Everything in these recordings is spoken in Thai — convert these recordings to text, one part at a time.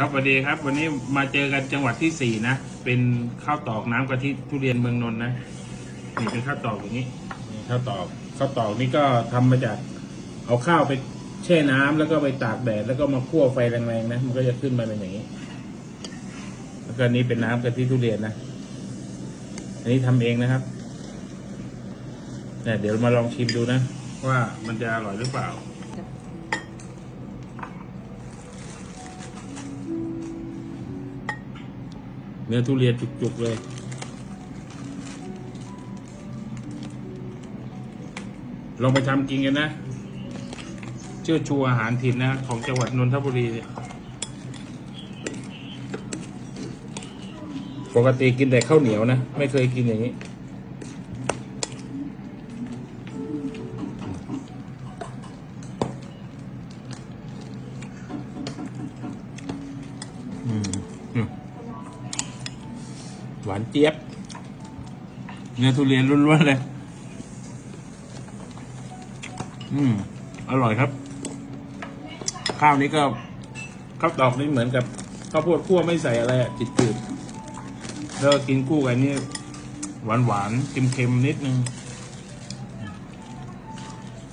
ครับสวัสดีครับ วันนี้มาเจอกันจังหวัดที่สี่นะ เป็นข้าวตอกน้ำกะทิทุเรียนเมืองนนท์นะนี่เป็นข้าวตอกอย่างนี้นี่ข้าวตอกข้าวตอกนี่ก็ทำมาจากเอาข้าวไปแช่น้ำแล้วก็ไปตากแดดแล้วก็มาคั่วไฟแรงๆนะมันก็จะขึ้นมาเป็นอย่างนี้ แล้วก็อันนี้เป็นน้ำกะทิทุเรียนนะอันนี้ทำเองนะครับเนี่ยเดี๋ยวมาลองชิมดูนะ ว่ามันจะอร่อยหรือเปล่า เนื้อทุเรียนจุกๆเลย ลองไปทำกินกันนะเชื่อชูอาหารถิ่นนะ ของจังหวัดนนทบุรีเนี่ยปกติกินแต่ข้าวเหนียวนะ ไม่เคยกินอย่างนี้ อืมอืม หวานเจี๊ยบ เนื้อทุเรียนล้วนๆเลย อืม อร่อยครับ ข้าวนี้ก็ข้าวตอกนี่เหมือนกับข้าวโพดคั่วไม่ใส่อะไรอะจืดๆแล้วกินคู่กันนี่หวานหวานๆเค็มๆนิดนึง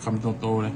คำโตๆเลย